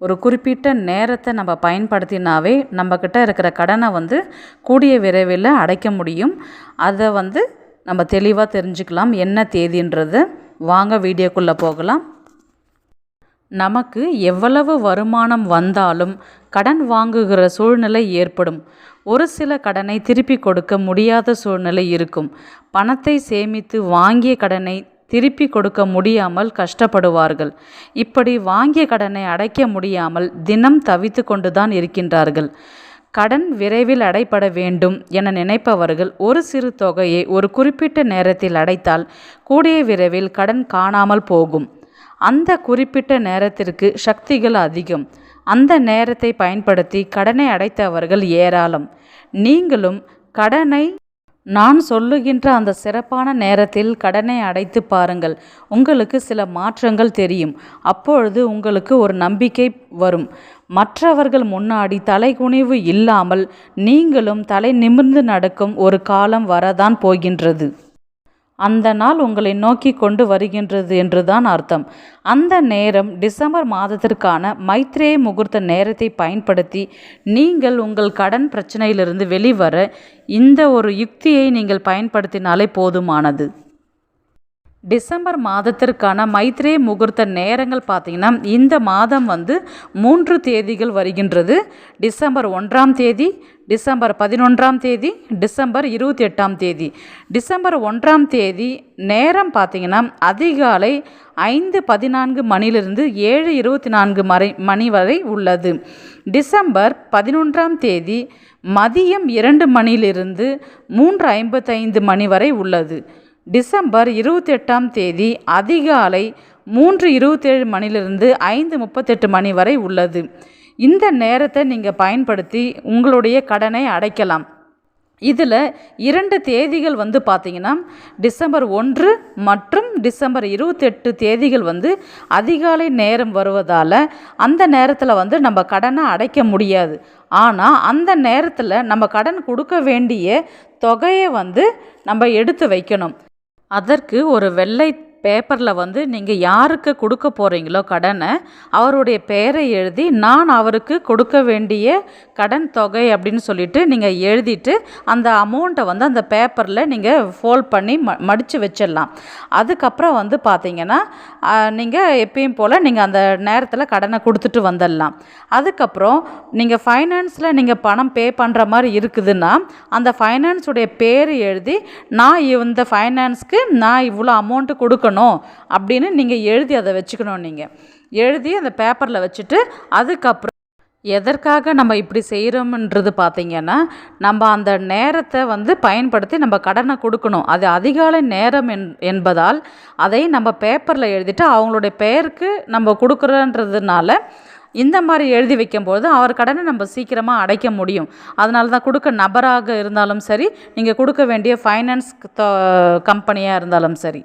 ஒரு குறிப்பிட்ட நேரத்தை நம்ம பயன்படுத்தினாவே நம்மக்கிட்ட இருக்கிற கடனை வந்து கூடிய விரைவில் அடைக்க முடியும். அதை வந்து நம்ம தெளிவாக தெரிஞ்சுக்கலாம் என்ன தேதின்றது. வாங்க வீடியோக்குள்ளே போகலாம். நமக்கு எவ்வளவு வருமானம் வந்தாலும் கடன் வாங்குகிற சூழ்நிலை ஏற்படும். ஒரு சில கடனை திருப்பி கொடுக்க முடியாத சூழ்நிலை இருக்கும். பணத்தை சேமித்து வாங்கிய கடனை திருப்பி கொடுக்க முடியாமல் கஷ்டப்படுவார்கள். இப்படி வாங்கிய கடனை அடைக்க முடியாமல் தினம் தவித்து கொண்டுதான் இருக்கின்றார்கள். கடன் விரைவில் அடைப்பட வேண்டும் என நினைப்பவர்கள் ஒரு சிறு தொகையை ஒரு குறிப்பிட்ட நேரத்தில் அடைத்தால் கூடிய விரைவில் கடன் காணாமல் போகும். அந்த குறிப்பிட்ட நேரத்திற்கு சக்திகள் அதிகம். அந்த நேரத்தை பயன்படுத்தி கடனை அடைத்தவர்கள் ஏராளம். நீங்களும் கடனை நான் சொல்லுகின்ற அந்த சிறப்பான நேரத்தில் கடனை அடைத்து பாருங்கள். உங்களுக்கு சில மாற்றங்கள் தெரியும். அப்பொழுது உங்களுக்கு ஒரு நம்பிக்கை வரும். மற்றவர்கள் முன்னாடி தலைகுனிவு இல்லாமல் நீங்களும் தலை நிமிர்ந்து நடக்கும் ஒரு காலம் வரதான் போகின்றது. அந்த நாள் உங்களை நோக்கி கொண்டு வருகின்றது என்றுதான் அர்த்தம். அந்த நேரம் டிசம்பர் மாதத்திற்கான மைத்ரேய முகூர்த்த நேரத்தை பயன்படுத்தி நீங்கள் உங்கள் கடன் பிரச்சனையிலிருந்து வெளிவர இந்த ஒரு யுக்தியை நீங்கள் பயன்படுத்தினாலே போதுமானது. டிசம்பர் மாதத்திற்கான மைத்ரே முகூர்த்த நேரங்கள் பார்த்திங்கன்னா இந்த மாதம் வந்து மூன்று தேதிகள் வருகின்றது. டிசம்பர் ஒன்றாம் தேதி டிசம்பர் பதினொன்றாம் தேதி டிசம்பர் இருபத்தி எட்டாம் தேதி. டிசம்பர் ஒன்றாம் தேதி நேரம் பார்த்திங்கன்னா அதிகாலை ஐந்து பதினான்கு மணிலிருந்து ஏழு இருபத்தி நான்கு மறை மணி வரை உள்ளது. டிசம்பர் பதினொன்றாம் தேதி மதியம் இரண்டு மணிலிருந்து மூன்று ஐம்பத்தைந்து மணி வரை உள்ளது. டிசம்பர் இருபத்தி எட்டாம் தேதி அதிகாலை மூன்று இருபத்தேழு மணிலிருந்து ஐந்து முப்பத்தெட்டு மணி வரை உள்ளது. இந்த நேரத்தை நீங்கள் பயன்படுத்தி உங்களுடைய கடனை அடைக்கலாம். இதில் இரண்டு தேதிகள் வந்து பார்த்திங்கன்னா டிசம்பர் ஒன்று மற்றும் டிசம்பர் இருபத்தெட்டு தேதிகள் வந்து அதிகாலை நேரம் வருவதால் அந்த நேரத்தில் வந்து நம்ம கடனை அடைக்க முடியாது. ஆனால் அந்த நேரத்தில் நம்ம கடன் கொடுக்க வேண்டிய தொகையை வந்து நம்ம எடுத்து வைக்கணும். அதற்கு ஒரு வெள்ளை பேப்பரில் வந்து நீங்கள் யாருக்கு கொடுக்க போகிறீங்களோ கடனை அவருடைய பெயரை எழுதி நான் அவருக்கு கொடுக்க வேண்டிய கடன் தொகை அப்படின்னு சொல்லிட்டு நீங்கள் எழுதிட்டு அந்த அமௌண்ட்டை வந்து அந்த பேப்பரில் நீங்கள் ஃபோல்ட் பண்ணி ம மடித்து வச்சிடலாம். அதுக்கப்புறம் வந்து பார்த்தீங்கன்னா நீங்கள் எப்பயும் போல் நீங்கள் அந்த நேரத்தில் கடனை கொடுத்துட்டு வந்துடலாம். அதுக்கப்புறம் நீங்கள் ஃபைனான்ஸில் நீங்கள் பணம் பே பண்ணுற மாதிரி இருக்குதுன்னா அந்த ஃபைனான்ஸுடைய பேர் எழுதி நான் இந்த ஃபைனான்ஸ்க்கு நான் இவ்வளோ அமௌண்ட்டு கொடுக்கணும். இருக்கணும் அப்படின்னு நீங்கள் எழுதி அதை வச்சுக்கணும் நீங்கள் எழுதி அந்த பேப்பரில் வச்சுட்டு அதுக்கப்புறம் எதற்காக நம்ம இப்படி செய்கிறோம்ன்றது பார்த்திங்கன்னா நம்ம அந்த நேரத்தை வந்து பயன்படுத்தி நம்ம கடனை கொடுக்கணும். அது அதிகாலை நேரம் என் என்பதால் அதை நம்ம பேப்பரில் எழுதிட்டு அவங்களுடைய பெயருக்கு நம்ம கொடுக்குறன்றதுனால இந்த மாதிரி எழுதி வைக்கும்போது அவர் கடனை நம்ம சீக்கிரமாக அடைக்க முடியும். அதனால தான் கொடுக்க நபராக இருந்தாலும் சரி நீங்கள் கொடுக்க வேண்டிய ஃபைனான்ஸ் கம்பெனியாக இருந்தாலும் சரி.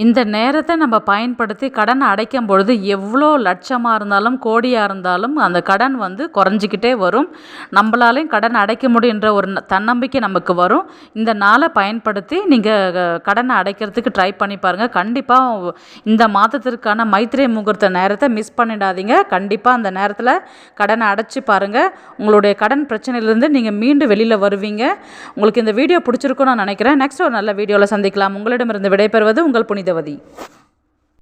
இந்த நேரத்தை நம்ம பயன்படுத்தி கடன் அடைக்கும் பொழுது எவ்வளோ லட்சமாக இருந்தாலும் கோடியாக இருந்தாலும் அந்த கடன் வந்து குறைஞ்சிக்கிட்டே வரும். நம்மளாலையும் கடன் அடைக்க முடியுன்ற ஒரு தன்னம்பிக்கை நமக்கு வரும். இந்த நாளை பயன்படுத்தி நீங்கள் கடனை அடைக்கிறதுக்கு ட்ரை பண்ணி பாருங்கள் கண்டிப்பாக இந்த மாதத்திற்கான மைத்திரை முகூர்த்த நேரத்தை மிஸ் பண்ணிடாதீங்க. கண்டிப்பாக அந்த நேரத்தில் கடனை அடைச்சி பாருங்கள் உங்களுடைய கடன் பிரச்சனையிலேருந்து நீங்கள் மீண்டும் வெளியில் வருவீங்க. உங்களுக்கு இந்த வீடியோ பிடிச்சிருக்குன்னு நான் நினைக்கிறேன். நெக்ஸ்ட் ஒரு நல்ல வீடியோவில் சந்திக்கலாம். உங்களிடமிருந்து விடைபெறுவது உங்கள் புனி புனிதவதி